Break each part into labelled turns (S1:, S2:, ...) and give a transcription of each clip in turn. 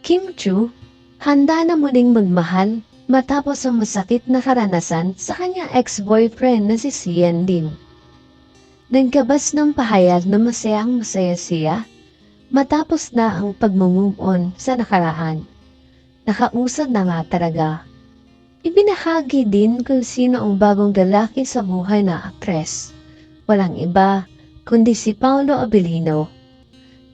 S1: Kim Chu, handa na muling magmahal matapos ang masakit na karanasan sa kanyang ex-boyfriend na si Sian Lim. Nagkabas ng pahayag na masayang masaya siya matapos na ang pag-move on sa nakaraan. Nakausad na nga talaga. Ibinahagi din kung sino ang bagong lalaki sa buhay na aktres. Walang iba kundi si Paolo Abilino.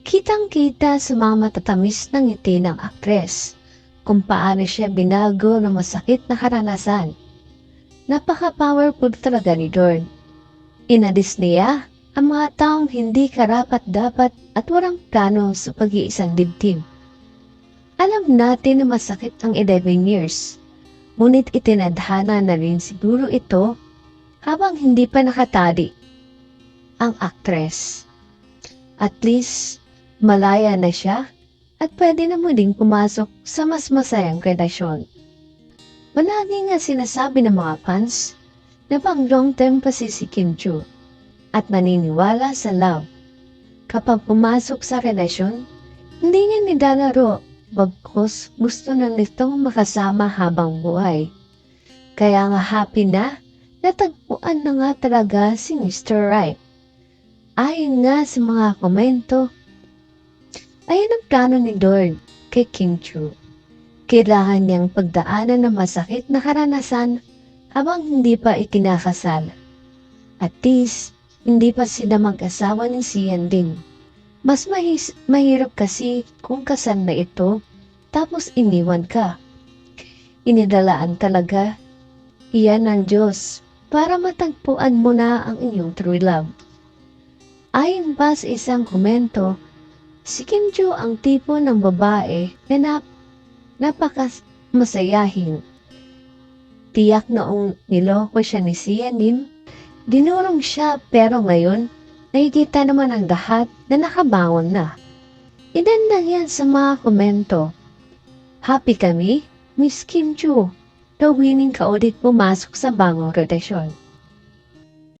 S1: Kitang-kita sa mga matatamis ng ngiti ng aktres kung paano siya binago ng masakit na karanasan. Napaka-powerful talaga ni Dorn. Inadis niya ang mga taong hindi karapat-dapat at walang plano sa pag-iisang dibdib. Alam natin na masakit ang 11 years, ngunit itinadhana na rin siguro ito habang hindi pa nakatali ang aktres. At least, malaya na siya at pwede na muling pumasok sa mas masayang relasyon. Malagi nga sinasabi ng mga fans na pang long term pa si si Kim Chu at naniniwala sa love. Kapag pumasok sa relasyon, hindi niya nilalaro bagkus gusto na nitong makasama habang buhay. Kaya nga happy na natagpuan na nga talaga si Mr. Right. Ayon nga sa mga komento, ayon ang plano ni Lord kay Kim Chu. Kailangan niyang pagdaanan ng masakit na karanasan habang hindi pa ikinakasal. At least, hindi pa sila mag-asawa ni Sian Ding. Mas mahis mahirap kasi kung kasal na ito, tapos iniwan ka. Inidalaan talaga, iyan ng Diyos para matagpuan mo na ang inyong true love. Ayon pa sa isang komento, si Kim Joo ang tipo ng babae na nap napakas masayahin. Tiyak noong niloko siya ni Sian Lim, dinurong siya pero ngayon, nakikita naman ang lahat na nakabangon na. Ilan lang yan sa mga komento. Happy kami, Miss Kim Joo. Daw ka ulit pumasok sa bagong relasyon.